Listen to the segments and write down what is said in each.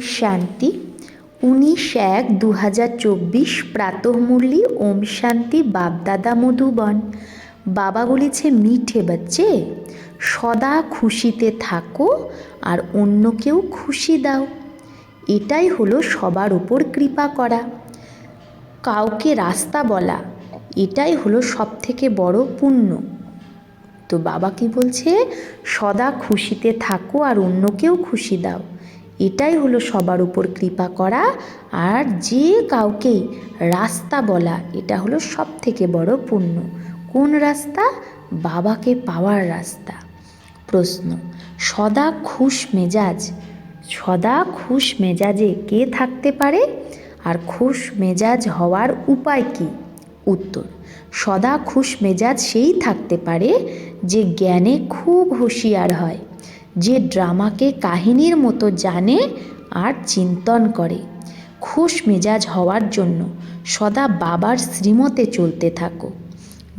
শান্তি উনিশ এক দু হাজার চব্বিশ প্রাতঃমূল্যি ওম শান্তি বাপদাদা মধুবন। বাবা বলেছে, মিঠে বাচ্চে, সদা খুশিতে থাকো আর অন্যকেও খুশি দাও। এটাই হলো সবার উপর কৃপা করা। কাউকে রাস্তা বলা, এটাই হলো সব থেকে বড় পুণ্য। তো বাবা কি বলছে? সদা খুশিতে থাকো আর অন্যকেও খুশি দাও। এটাই হলো সবার উপর কৃপা করা আর যে কাউকেই রাস্তা বলা, এটা হলো সব থেকে বড় পুণ্য। কোন রাস্তা? বাবাকে পাওয়ার রাস্তা। প্রশ্ন, সদা খুশ মেজাজ, সদা খুশ মেজাজে কে থাকতে পারে? আর খুশ মেজাজ হওয়ার উপায় কী? উত্তর, সদা খুশ মেজাজ সেই থাকতে পারে যে জ্ঞানে খুব হুঁশিয়ার হয়। যে ড্রামাকে কাহিনীর মতো জানে আর চিন্তন করে। খুশ মেজাজ হওয়ার জন্য সদা বাবার শ্রীমতে চলতে থাকো।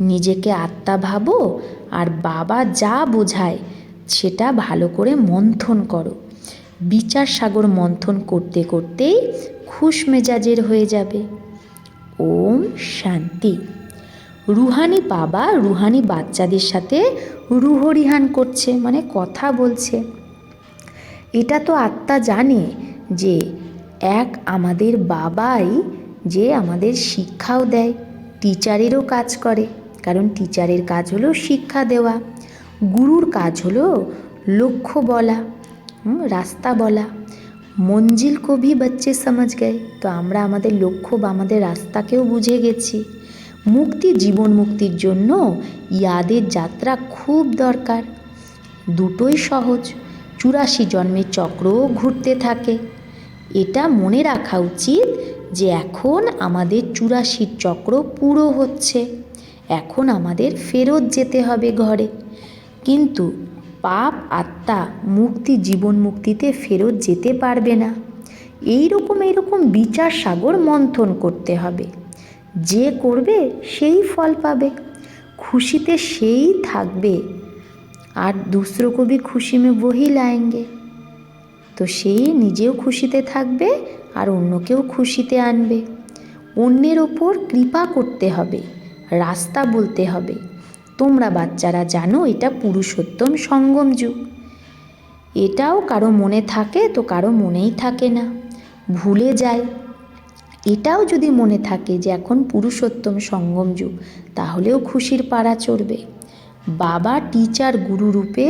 নিজেকে আত্মা ভাবো আর বাবা যা বোঝায় সেটা ভালো করে মন্থন করো। বিচার সাগর মন্থন করতে করতেই খুশ মেজাজের হয়ে যাবে। ওম শান্তি। রুহানি বাবা রুহানি বাচ্চাদের সাথে রুহরিহান করছে মানে কথা বলছে। এটা তো আত্মা জানে যে এক আমাদের বাবাই যে আমাদের শিক্ষাও দেয়, টিচারেরও কাজ করে। কারণ টিচারের কাজ হলো শিক্ষা দেওয়া, গুরুর কাজ হলো লক্ষ্য বলা রাস্তা বলা। মঞ্জিল কো ভি বাচ্চে সমাজ গায়ে, তো আমরা আমাদের লক্ষ্য বা আমাদের রাস্তাকেও বুঝে গেছি। মুক্তি জীবন মুক্তির জন্য ইয়াদের যাত্রা খুব দরকার। দুটোই সহজ, চুরাশি জন্মের চক্রও ঘুরতে থাকে। এটা মনে রাখা উচিত যে এখন আমাদের চুরাশির চক্র পুরো হচ্ছে। এখন আমাদের ফেরত যেতে হবে ঘরে। কিন্তু পাপ আত্মা মুক্তি জীবন মুক্তিতে ফেরত যেতে পারবে না। এইরকম এইরকম বিচার সাগর মন্থন করতে হবে। যে করবে সেই ফল পাবে। খুশিতে সেই থাকবে। আর দুসরো কবি খুশি মে বহি লায়েঙ্গে। তো সেই নিজেও খুশিতে থাকবে আর অন্যকেও খুশিতে আনবে। অন্যের ওপর কৃপা করতে হবে, রাস্তা বলতে হবে। তোমরা বাচ্চারা জানো, এটা পুরুষোত্তম সঙ্গম যুগ। এটাও কারও মনে থাকে তো কারও মনেই থাকে না। ভুলে যায়। এটাও যদি মনে থাকে যে এখন পুরুষোত্তম সঙ্গম যুগ, তাহলেও খুশির পাড়া চড়বে। বাবা টিচার গুরু রূপে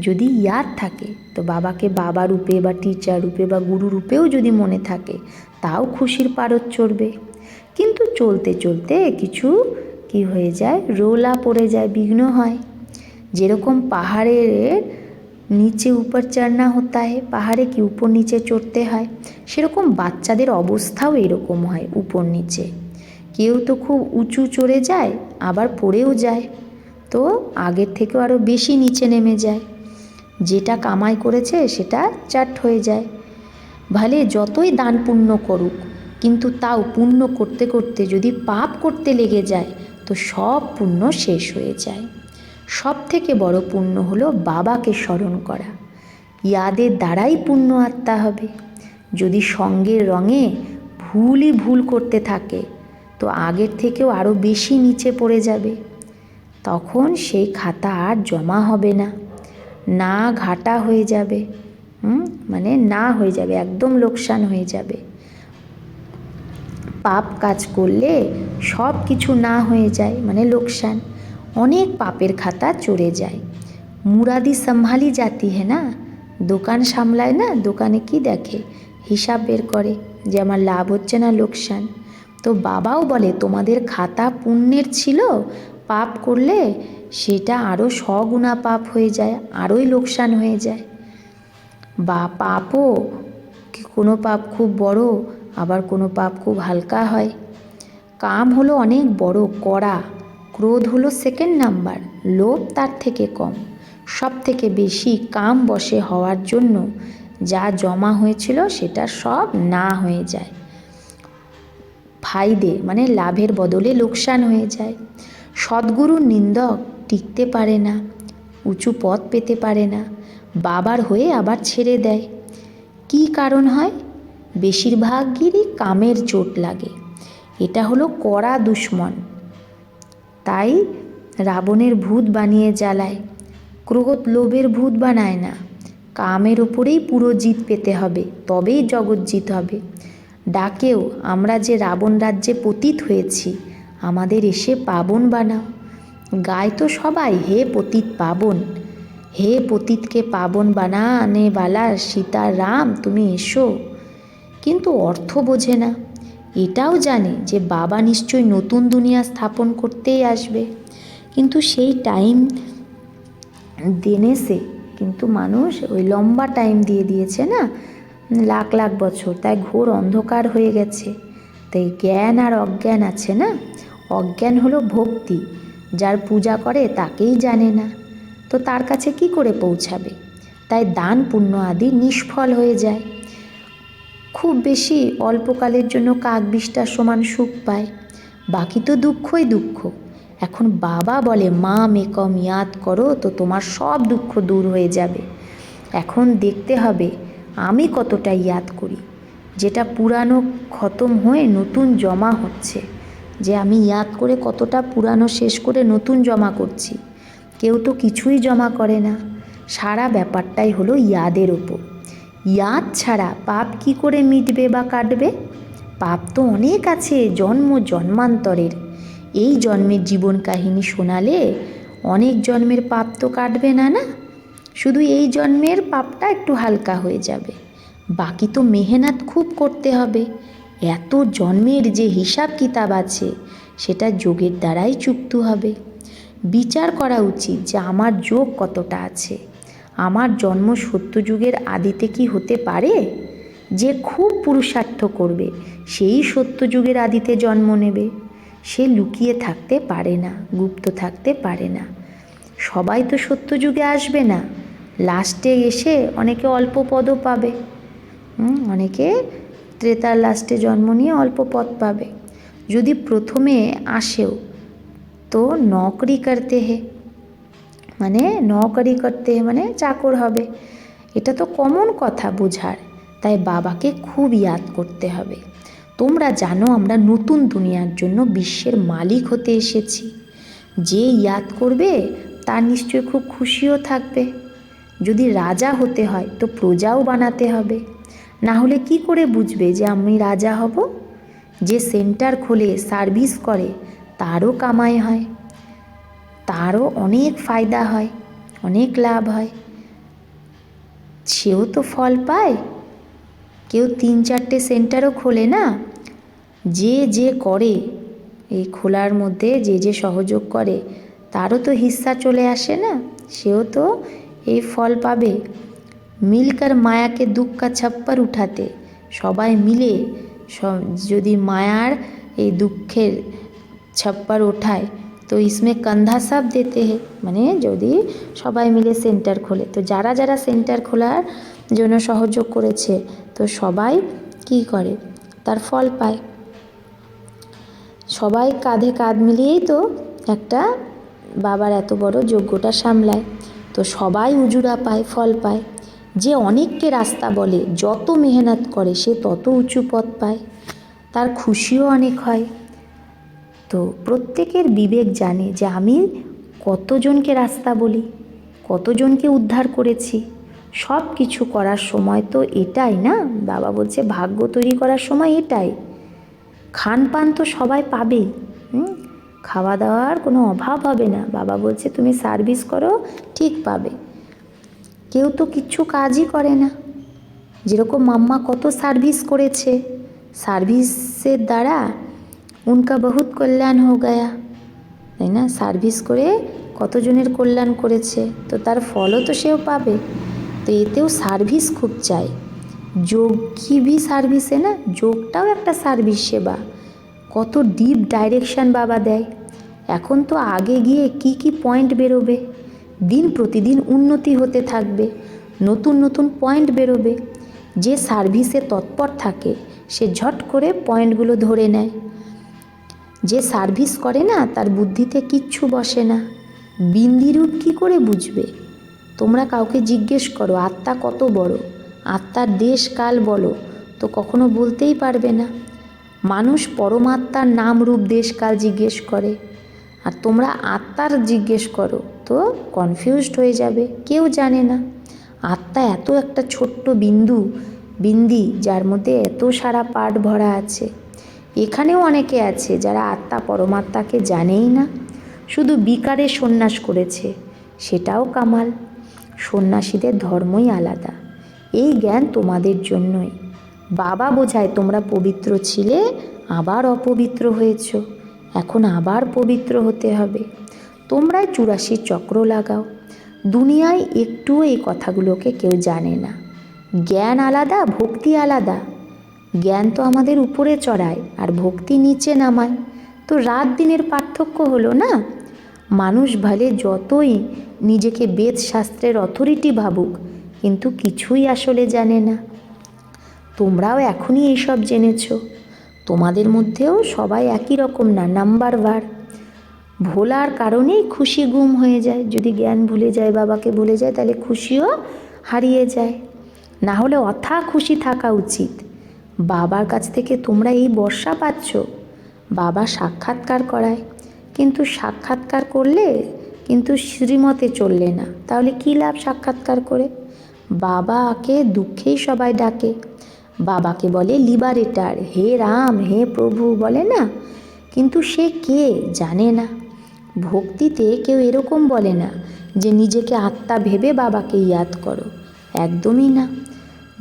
যদি ইয়াদ থাকে, তো বাবাকে বাবা রূপে বা টিচার রূপে বা গুরু রূপেও যদি মনে থাকে, তাও খুশির পারদ চড়বে। কিন্তু চলতে চলতে কিছু কি হয়ে যায়? রোলা পড়ে যায়, বিঘ্ন হয়। যেরকম পাহাড়ের নিচে উপর চড়না হতা হয়, পাহাড়ে কি উপর নিচে চড়তে হয়? সেরকম বাচ্চাদের অবস্থাও এরকম হয় উপর নিচে। কেউ তো খুব উঁচু চড়ে যায়, আবার পড়েও যায়। তো আগের থেকেও আরও বেশি নিচে নেমে যায়। যেটা কামাই করেছে, সেটা চাট হয়ে যায়। ভালে যতই দান পুণ্য করুক, কিন্তু তাও পুণ্য করতে করতে যদি পাপ করতে লেগে যায়, তো সব পুণ্য শেষ হয়ে যায়। সব থেকে বড় পুণ্য হলো বাবাকে স্মরণ করা। ইয়াদের দ্বারাই পুণ্য আত্মা হবে। যদি সঙ্গের রঙে ভুলই ভুল করতে থাকে, তো আগের থেকেও আরও বেশি নিচে পড়ে যাবে। তখন সেই খাতা আর জমা হবে না। না ঘাটা হয়ে যাবে। মানে না হয়ে যাবে, একদম লোকসান হয়ে যাবে। পাপ কাজ করলে সব কিছু না হয়ে যায় মানে লোকসান। অনেক পাপের খাতা চড়ে যায়। মুরাদি সম্ভালি জাতি হে না? দোকান সামলায় না? দোকানে কি দেখে? হিসাব বের করে যে আমার লাভ হচ্ছে না লোকসান। তো বাবাও বলে, তোমাদের খাতা পুণ্যের ছিল, পাপ করলে সেটা আরও স্বগুণা পাপ হয়ে যায়, আরোই লোকসান হয়ে যায়। বা পাপও কোনো পাপ খুব বড়, আবার কোনো পাপ খুব হালকা হয়। কাম হলো অনেক বড়, কড়া। ক্রোধ হলো সেকেন্ড নাম্বার লোভ তার থেকে কম। সব থেকে বেশি কাম বসে হওয়ার জন্য যা জমা হয়েছিল সেটা সব না হয়ে যায়। ফায়দে মানে লাভের বদলে লোকসান হয়ে যায়। সদ্গুরুর নিন্দক টিকতে পারে না, উঁচু পথ পেতে পারে না, বাবার হয়ে আবার ছেড়ে দেয়। কী কারণ হয়? বেশিরভাগেরই কামের চোট লাগে। এটা হলো কড়া দুশ্মন। তাই রাবণের ভূত বানিয়ে জ্বালায়। ক্রোধ লোভের ভূত বানায় না। কামের ওপরেই পুরো জিত পেতে হবে, তবেই জগৎ জিত হবে। ডাকেও, আমরা যে রাবণ রাজ্যে পতিত হয়েছি, আমাদের এসে পাবন বানাও। গায় তো সবাই, হে পতিত পাবন। হে পতিতকে পাবন বানানে বালা সীতা রাম তুমি এসো। কিন্তু অর্থ বোঝে না। এটাও জানে যে বাবা নিশ্চয়ই নতুন দুনিয়া স্থাপন করতেই আসবে। কিন্তু সেই টাইম দেনেসে কিন্তু মানুষ ওই লম্বা টাইম দিয়ে দিয়েছে না? লাখ লাখ বছর, তাই ঘোর অন্ধকার হয়ে গেছে। তাই জ্ঞান আর অজ্ঞান আছে না? অজ্ঞান হলো ভক্তি, যার পূজা করে তাকেই জানে না। তো তার কাছে কি করে পৌঁছাবে? তাই দান পুণ্য আদি নিষ্ফল হয়ে যায়। খুব বেশি অল্পকালের জন্য কাক বিষ্টার সমান সুখ পায়। বাকি তো দুঃখই দুঃখ। এখন বাবা বলে, মা, মেকম, ইয়াদ করো, তো তোমার সব দুঃখ দূর হয়ে যাবে। এখন দেখতে হবে আমি কতটা ইয়াদ করি। যেটা পুরানো খতম হয়ে নতুন জমা হচ্ছে। যে আমি ইয়াদ করে কতটা পুরানো শেষ করে নতুন জমা করছি। কেউ তো কিছুই জমা করে না। সারা ব্যাপারটাই হলো ইয়াদের ওপর। ইয়াদ ছাড়া পাপ কি করে মিটবে বা কাটবে? পাপ তো অনেক আছে, জন্ম জন্মান্তরের। এই জন্মের জীবন কাহিনী শোনালে অনেক জন্মের পাপ তো কাটবে না না? শুধু এই জন্মের পাপটা একটু হালকা হয়ে যাবে। বাকি তো মেহনত খুব করতে হবে। এত জন্মের যে হিসাব কিতাব আছে, সেটা যোগের দ্বারাই চুক্ত হবে। বিচার করা উচিত যে আমার যোগ কতটা আছে। আমার জন্ম সত্যযুগের আদিতে কি হতে পারে? যে খুব পুরুষার্থ করবে, সেই সত্যযুগের আদিতে জন্ম নেবে। সে লুকিয়ে থাকতে পারে না, গুপ্ত থাকতে পারে না। সবাই তো সত্যযুগে আসবে না। লাস্টে এসে অনেকে অল্প পদও পাবে। অনেকে ত্রেতার লাস্টে জন্ম নিয়ে অল্প পদ পাবে। যদি প্রথমে আসেও, তো নকরি করতে হে। মানে নকরি করতে মানে চাকর হবে। এটা তো কমন কথা বোঝার। তাই বাবাকে খুব ইয়াদ করতে হবে। তোমরা জানো আমরা নতুন দুনিয়ার জন্য বিশ্বের মালিক হতে এসেছি। যে ইয়াদ করবে, তার নিশ্চয় খুব খুশিও থাকবে। যদি রাজা হতে হয়, তো প্রজাও বানাতে হবে। না হলে কি করে বুঝবে যে আমি রাজা হব? যে সেন্টার খোলে সার্ভিস করে, তারও কামাই হয়। তারও অনেক ফায়দা হয়, অনেক লাভ হয়। সেও তো ফল পায়। কেউ তিন চারটে সেন্টারও খোলে না। যে যে করে, এই খোলার মধ্যে যে যে সহযোগ করে, তারও তো হিস্সা চলে আসে না। সেও তো এই ফল পাবে। মিলকার মায়াকে দুক্কা ছাপ্পার উঠাতে, সবাই মিলে যদি মায়ার এই দুঃখের ছাপ্পার ওঠায় তো ইসমে কন্ধা সব দেতে হে। মানে যদি সবাই মিলে সেন্টার খোলে। তো যারা যারা সেন্টার খোলার জন্য সহযোগ করেছে, তো সবাই কি করে? তার ফল পায়। সবাই কাঁধে কাঁধ মিলিয়েই তো একটা বাবার এত বড় যজ্ঞটা সামলায়। তো সবাই উজুরা পায়, ফল পায়। যে অনেককে রাস্তা বলে, যত মেহনত করে, সে তত উঁচু পথ পায়। তার খুশিও অনেক হয়। তো প্রত্যেকের বিবেক জানে যে আমি কতজনকে রাস্তা বলি, কতজনকে উদ্ধার করেছি। সব কিছু করার সময় তো এটাই না? বাবা বলছে, ভাগ্য তৈরি করার সময় এটাই। খান পান তো সবাই পাবেই? খাওয়া দাওয়ার কোনো অভাব হবে না। বাবা বলছে, তুমি সার্ভিস করো, ঠিক পাবে। কেউ তো কিচ্ছু কাজই করে না। যেরকম মাম্মা কত সার্ভিস করেছে, সার্ভিসের দ্বারা উনকা বহুত কল্যাণ হো গয়া তাই না সার্ভিস করে কতজনের কল্যাণ করেছে? তো তার ফলও তো সেও পাবে। তো এতেও সার্ভিস খুব চাই। যোগ কি ভি সার্ভিসে না? যোগটাও একটা সার্ভিস সেবা। কত ডিপ ডাইরেকশন বাবা দেয়। এখন তো আগে গিয়ে কি কি পয়েন্ট বেরোবে? দিন প্রতিদিন উন্নতি হতে থাকবে। নতুন নতুন পয়েন্ট বেরোবে। যে সার্ভিসে তৎপর থাকে, সে ঝট করে পয়েন্টগুলো ধরে নেয়। যে সার্ভিস করে না, তার বুদ্ধিতে কিচ্ছু বসে না। বিন্দিরূপ কি করে বুঝবে? তোমরা কাউকে জিজ্ঞেস করো, আত্মা কত বড়? আত্মার দেশ কাল বলো, তো কখনো বলতেই পারবে না। মানুষ পরমাত্মার নাম রূপ দেশ কাল জিজ্ঞেস করে, আর তোমরা আত্মার জিজ্ঞেস করো, তো কনফিউজড হয়ে যাবে, কেউ জানে না। আত্মা এত একটা ছোট্ট বিন্দু, বিন্দি, যার মধ্যে এত সারা পাট ভরা আছে। এখানেও অনেকে আছে যারা আত্মা পরমাত্মাকে জানেই না। শুধু বিকারে সন্ন্যাস করেছে, সেটাও কামাল। সন্ন্যাসীদের ধর্মই আলাদা। এই জ্ঞান তোমাদের জন্যই। বাবা বোঝায় তোমরা পবিত্র ছিলে, আবার অপবিত্র হয়েছ। এখন আবার পবিত্র হতে হবে। তোমরাই চুরাশি চক্র লাগাও। দুনিয়ায় একটুও এই কথাগুলোকে কেউ জানে না। জ্ঞান আলাদা, ভক্তি আলাদা। জ্ঞান তো আমাদের উপরে চড়ায় আর ভক্তি নিচে নামায়। তো রাত দিনের পার্থক্য হলো না? মানুষ ভালে যতই নিজেকে বেদ শাস্ত্রের অথরিটি ভাবুক, কিন্তু কিছুই আসলে জানে না। তোমরাও এখনই এইসব জেনেছ। তোমাদের মধ্যেও সবাই একই রকম না, নাম্বার বার ভোলার কারণেই খুশি গুম হয়ে যায়। যদি জ্ঞান ভুলে যায়, বাবাকে ভুলে যায়, তাহলে খুশিও হারিয়ে যায়। না হলে অথা খুশি থাকা উচিত। বাবার কাছ থেকে তোমরা এই বর্ষা পাচ্ছ। বাবা সাক্ষাৎকার করায়। কিন্তু সাক্ষাৎকার করলে কিন্তু শ্রীমতে চললে না। তাহলে কী লাভ সাক্ষাৎকার করে? বাবাকে দুঃখেই সবাই ডাকে। বাবাকে বলে লিবারেটার হে রাম, হে প্রভু বলে না। কিন্তু সে কে জানে না। ভক্তিতে কেউ এরকম বলে না যে নিজেকে আত্মা ভেবে বাবাকে ইয়াদ করো। একদমই না।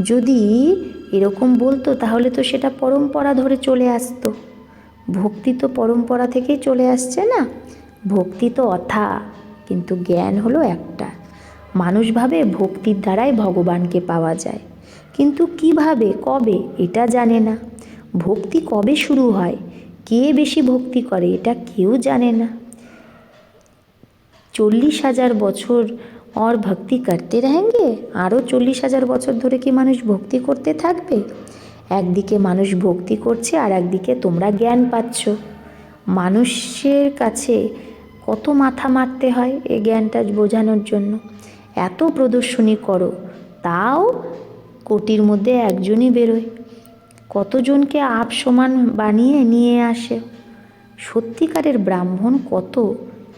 যদি এরকম বলতো, তাহলে তো সেটা পরম্পরা ধরে চলে আসতো। ভক্তি তো পরম্পরা থেকেই চলে আসছে না? ভক্তি তো অথা, কিন্তু জ্ঞান হলো একটা। মানুষ ভাবে ভক্তির দ্বারাই ভগবানকে পাওয়া যায়। কিন্তু কীভাবে, কবে, এটা জানে না। ভক্তি কবে শুরু হয়? কে বেশি ভক্তি করে, এটা কেউ জানে না। চল্লিশ হাজার বছর और ভক্তি করতে रहेंगे আরও চল্লিশ হাজার বছর ধরে কি মানুষ ভক্তি করতে থাকবে একদিকে মানুষ ভক্তি করছে আর একদিকে তোমরা জ্ঞান পাচ্ছ মানুষের কাছে কত মাথা মারতে হয় এই জ্ঞানটা বোঝানোর জন্য এত প্রদর্শনী করো তাও কোটির মধ্যে একজনই বেরোয় কতজনকে আপ সমান বানিয়ে নিয়ে আসে সত্যিকারের ব্রাহ্মণ কত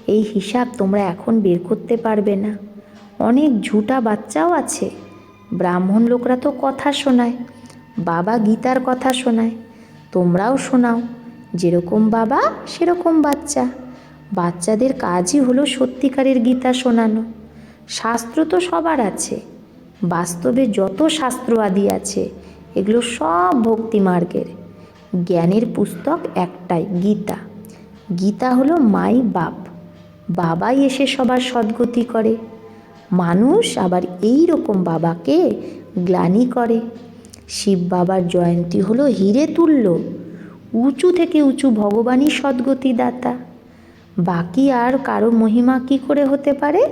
এই হিসাব তোমরা এখন বের করতে পারবে না অনেক ঝুটা বাচ্চাও আছে। ব্রাহ্মণ লোকরা তো কথা শোনায়, বাবা গীতার কথা শোনায়, তোমরাও শোনাও, যেরকম বাবা সেরকম বাচ্চা। বাচ্চাদের কাজই হলো সত্যিকারের গীতা শোনানো। শাস্ত্র তো সবার আছে, বাস্তবে যত শাস্ত্র আদি আছে, এগুলো সব ভক্তি মার্গের জ্ঞানের পুস্তক একটাই, গীতা। গীতা হলো মাই বাপ। বাবাই এসে সবার সদ্গতি করে। মানুষ আবার এই রকম বাবাকে গ্লানি করে। শিব বাবার জয়ন্তী হলো হিরে তুল্য, উঁচু থেকে উঁচু ভগবানই সদ্গতি দাতা। বাকি আর কারও মহিমা কি করে হতে পারে?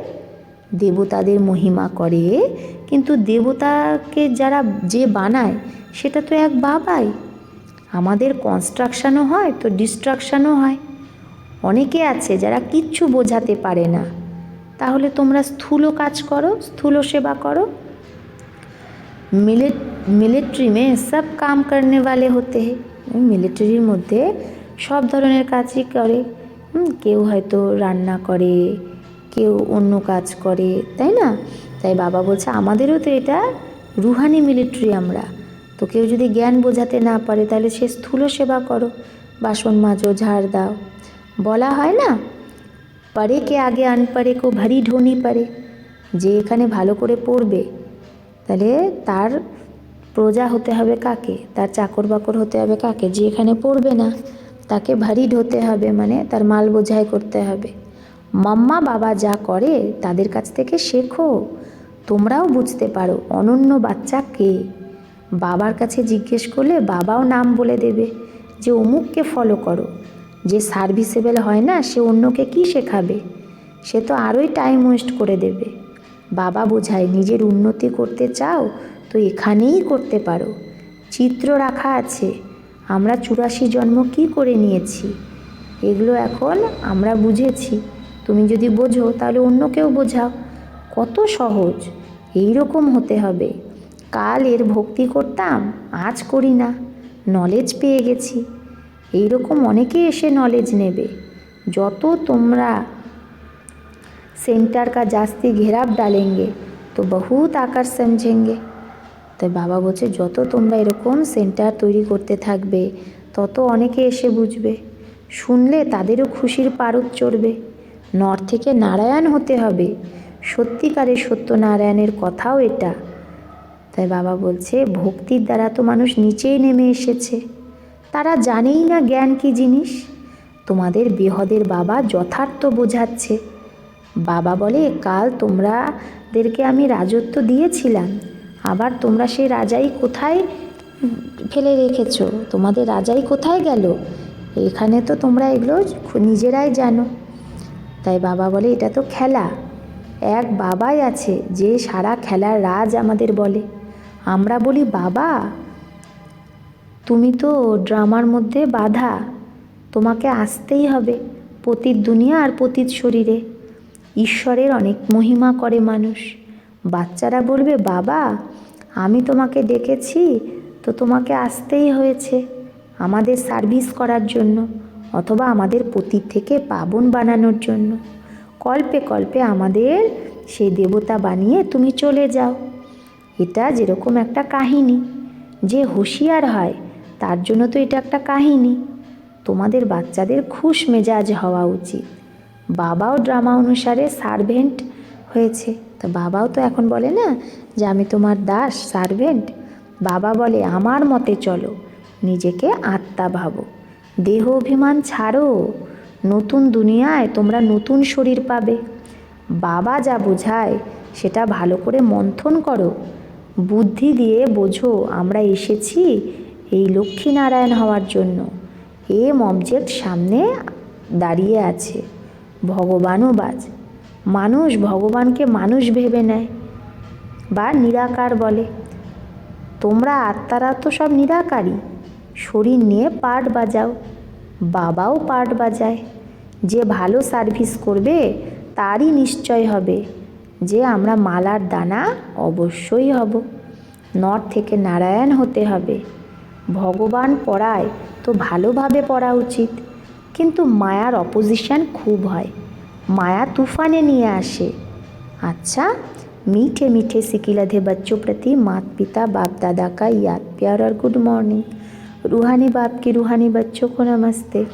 দেবতাদের মহিমা করে, কিন্তু দেবতাকে যারা যে বানায়, সেটা তো এক বাবাই। আমাদের কনস্ট্রাকশানও হয় তো ডিস্ট্রাকশানও হয়। অনেকে আছে যারা কিচ্ছু বোঝাতে পারে না। তাহলে তোমরা স্থূল কাজ করো, স্থূল সেবা করো। মিলিট, মিলিটারি মে সব কাম করনে वाले হতে হে। মিলিটারির মধ্যে সব ধরনের কাজই করে। কেউ হয়তো রান্না করে, কেউ অন্য কাজ করে, তাই না? তাই বাবা বলছে, আমাদেরও তো এটা রুহানি মিলিটারি আমরা। তো কেউ যদি জ্ঞান বোঝাতে না পারে, তাহলে সে স্থূল সেবা করো। বাসন মাজো, ঝাড় দাও। বলা হয় না? পারে কে আগে আনপারে কো ভারী ঢোনি পারে। যে এখানে ভালো করে পড়বে, তাহলে তার প্রজা হতে হবে কাকে? তার চাকর বাকর হতে হবে কাকে? যে এখানে পড়বে না, তাকে ভারী ঢোতে হবে মানে তার মাল বোঝাই করতে হবে। মাম্মা বাবা যা করে, তাদের কাছ থেকে শেখো। তোমরাও বুঝতে পারো, অনন্য বাচ্চা কে? বাবার কাছে জিজ্ঞেস করলে বাবাও নাম বলে দেবে যে, অমুককে ফলো করো। যে সার্ভিসেবেল হয় না, সে অন্যকে কি শেখাবে? সে তো আরোই টাইম ওয়েস্ট করে দেবে। বাবা বোঝায়, নিজের উন্নতি করতে চাও তো এখানেই করতে পারো। চিত্র রাখা আছে। আমরা চুরাশি জন্ম কি করে নিয়েছি? এগুলো এখন আমরা বুঝেছি। তুমি যদি বোঝো, তাহলে অন্যকেও বোঝাও। কত সহজ। এই রকম হতে হবে। কাল এর ভক্তি করতাম, আজ করি না। নলেজ পেয়ে গেছি। এইরকম অনেকে এসে নলেজ নেবে যত তোমরা सेंटर का जास्ती घेराव डालेंगे তো বহুত আকার সমঝেঙ্গে তাই বাবা বলছে যত তোমরা এরকম সেন্টার তৈরি করতে থাকবে তত অনেকে এসে বুঝবে শুনলে তাদেরও খুশির পারদ চড়বে নর থেকে নারায়ণ হতে হবে সত্যিকারের সত্যনারায়ণের কথাও এটা তাই বাবা বলছে ভক্তির দ্বারা তো মানুষ নিচেই নেমে এসেছে তারা জানেই না জ্ঞান কি জিনিস। তোমাদের বেহদের বাবা যথার্থ বোঝাচ্ছে। বাবা বলে, কাল তোমরাদেরকে আমি রাজত্ব দিয়েছিলাম। আবার তোমরা সেই রাজাই কোথায় ফেলে রেখেছ? তোমাদের রাজাই কোথায় গেল? এখানে তো তোমরা এগুলো নিজেরাই জানো। তাই বাবা বলে, এটা তো খেলা। এক বাবাই আছে যে সারা খেলার রাজ আমাদের বলে। আমরা বলি, বাবা তুমি তো ড্রামার মধ্যে বাধা। তোমাকে আসতেই হবে পতিত দুনিয়া আর পতিত শরীরে। ঈশ্বরের অনেক মহিমা করে মানুষ। বাচ্চারা বলবে, বাবা, আমি তোমাকে ডেকেছি, তো তোমাকে আসতেই হয়েছে আমাদের সার্ভিস করার জন্য অথবা আমাদের পতিত থেকে পাবন বানানোর জন্য। কল্পে কল্পে আমাদের সেই দেবতা বানিয়ে তুমি চলে যাও। এটা যেরকম একটা কাহিনী, যে হুঁশিয়ার হয় তার জন্য তো এটা একটা কাহিনী। তোমাদের বাচ্চাদের খুশ মেজাজ হওয়া উচিত। বাবাও ড্রামা অনুসারে সার্ভেন্ট হয়েছে। তা বাবাও তো এখন বলে না যে আমি তোমার দাস, সার্ভেন্ট। বাবা বলে, আমার মতে চলো, নিজেকে আত্মা ভাবো। দেহ অভিমান ছাড়ো। নতুন দুনিয়ায় তোমরা নতুন শরীর পাবে। বাবা যা বোঝায়, সেটা ভালো করে মন্থন করো। বুদ্ধি দিয়ে বোঝো, আমরা এসেছি এই লক্ষ্মীনারায়ণ হওয়ার জন্য। এম অবজেক্ট সামনে দাঁড়িয়ে আছে। ভগবানও বাজ। মানুষ ভগবানকে মানুষ ভেবে নেয় বা নিরাকার বলে। তোমরা আত্মারা তো সব নিরাকারই। শরীর নিয়ে পাট বাজাও, বাবাও পাট বাজায়। যে ভালো সার্ভিস করবে, তারই নিশ্চয় হবে। যে আমরা মালার দানা অবশ্যই হব। নর থেকে নারায়ণ হতে হবে। ভগবান পড়ায় তো ভালোভাবে পড়া উচিত কিন্তু মায়ার অপোজিশন খুব হয় মায়া তুফানে নিয়ে আসে अच्छा मीठे मीठे सिकिलधे बच्चों प्रति माता पिता बाप दादा का याद प्यार और गुड मॉर्निंग रूहानी बाप की रूहानी बच्चों को नमस्ते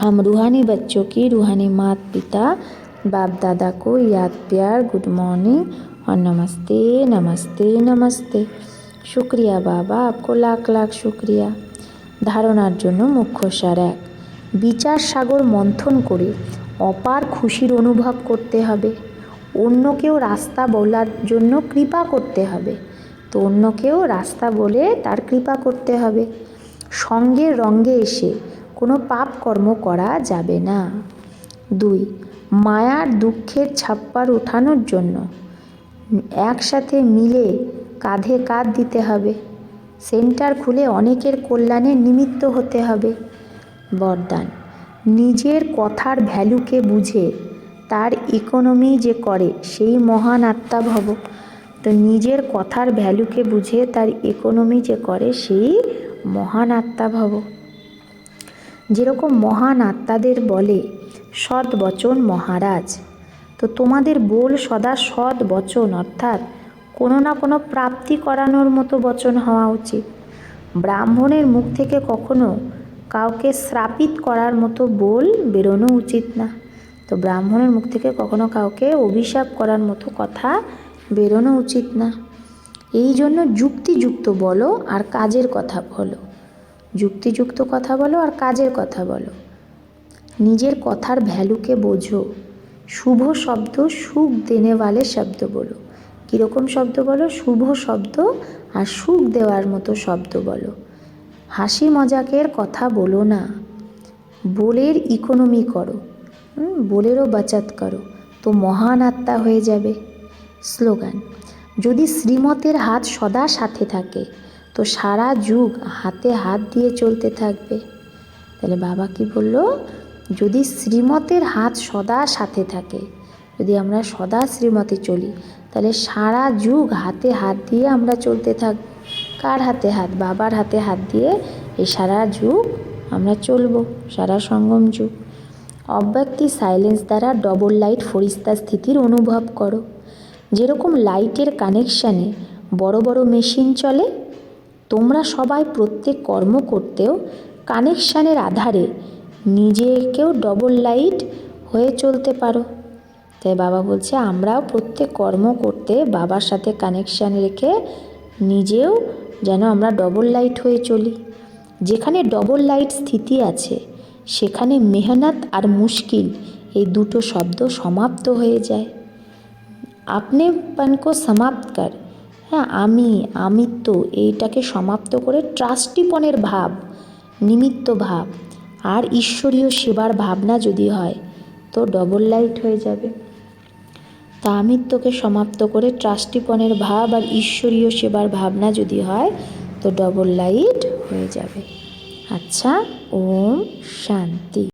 हम रूहानी बच्चों की रूहानी माता पिता बाप दादा को याद प्यार गुड मॉर्निंग और नमस्ते नमस्ते नमस्ते শুক্রিয়া বাবা, আপকো লাখ লাখ শুক্রিয়া। ধারণার জন্য মুখ্য সার এক, বিচার সাগর মন্থন করে অপার খুশির অনুভব করতে হবে। অন্যকেও রাস্তা বলার জন্য কৃপা করতে হবে। তো অন্যকেও রাস্তা বলে তার কৃপা করতে হবে। সঙ্গে রঙ্গে এসে কোনো পাপ কর্ম করা যাবে না। দুই, মায়ার দুঃখের ছাপ্পার ওঠানোর জন্য একসাথে মিলে কাঁধে কাঁধ দিতে হবে। সেন্টার খুলে অনেকের কল্যাণে নিমিত্ত হতে হবে। বরদান, নিজের কথার ভ্যালুকে বুঝে তার ইকোনমি যে করে, সেই মহান আত্মা ভব। তো নিজের কথার ভ্যালুকে বুঝে তার ইকোনমি যে করে, সেই মহান আত্মা ভব। যেরকম মহান আত্মাদের বলে সৎ বচন মহারাজ। তো তোমাদের বল সদা সৎ বচন অর্থাৎ কোনো না কোনো প্রাপ্তি করানোর মতো বচন হওয়া উচিত। ব্রাহ্মণের মুখ থেকে কখনো কাউকে শ্রাপিত করার মতো বল বেরোনো উচিত না। তো ব্রাহ্মণের মুখ থেকে কখনো কাউকে অভিশাপ করার মতো কথা বেরোনো উচিত না। এই জন্য যুক্তিযুক্ত বলো আর কাজের কথা বলো। যুক্তিযুক্ত কথা বলো আর কাজের কথা বলো। নিজের কথার ভ্যালুকে বোঝো। শুভ শব্দ সুখ দেনে वाले শব্দ বলো। কীরকম শব্দ বলো? শুভ শব্দ আর সুখ দেওয়ার মতো শব্দ বলো। হাসি মজাকের কথা বলো না। বোলের ইকোনমি করো। বোলেরও বাচাত করো। তো মহান আত্মা হয়ে যাবে। স্লোগান, যদি শ্রীমতের হাত সদা সাথে থাকে, তো সারা যুগ হাতে হাত দিয়ে চলতে থাকবে। তাহলে বাবা কি বলল? যদি শ্রীমতের হাত সদা সাথে থাকে, যদি আমরা সদা শ্রীমতে চলি তাহলে সারা যুগ হাতে হাত দিয়ে আমরা চলতে থাক, কার হাতে হাত? বাবার হাতে হাত দিয়ে এই সারা যুগ আমরা চলবো, সারা সঙ্গম যুগ। অব্যক্তি সাইলেন্স দ্বারা ডবল লাইট ফরিস্তা স্থিতির অনুভব করো। যেরকম লাইটের কানেকশানে বড় বড় মেশিন চলে, তোমরা সবাই প্রত্যেক কর্ম করতেও কানেকশানের আধারে নিজেকেও ডবল লাইট হয়ে চলতে পারো। তাই বাবা বলছে, আমরাও প্রত্যেক কর্ম করতে বাবার সাথে কানেকশান রেখে নিজেও যেন আমরা ডবল লাইট হয়ে চলি। যেখানে ডবল লাইট স্থিতি আছে, সেখানে মেহনত আর মুশকিল এই দুটো শব্দ সমাপ্ত হয়ে যায়। আপনেপনকে সমাপ্ত কর। হ্যাঁ আমি আমিত্ব এইটাকে সমাপ্ত করে ট্রাস্টিপনের ভাব, নিমিত্ত ভাব আর ঈশ্বরীয় সেবার ভাবনা যদি হয়, তো ডবল লাইট হয়ে যাবে। তা আমিত্বকে সমাপ্ত করে ট্রাস্টিপনের ভাব আর ঈশ্বরীয় সেবার ভাবনা যদি হয়, তো ডবল লাইট হয়ে যাবে। আচ্ছা ওম শান্তি।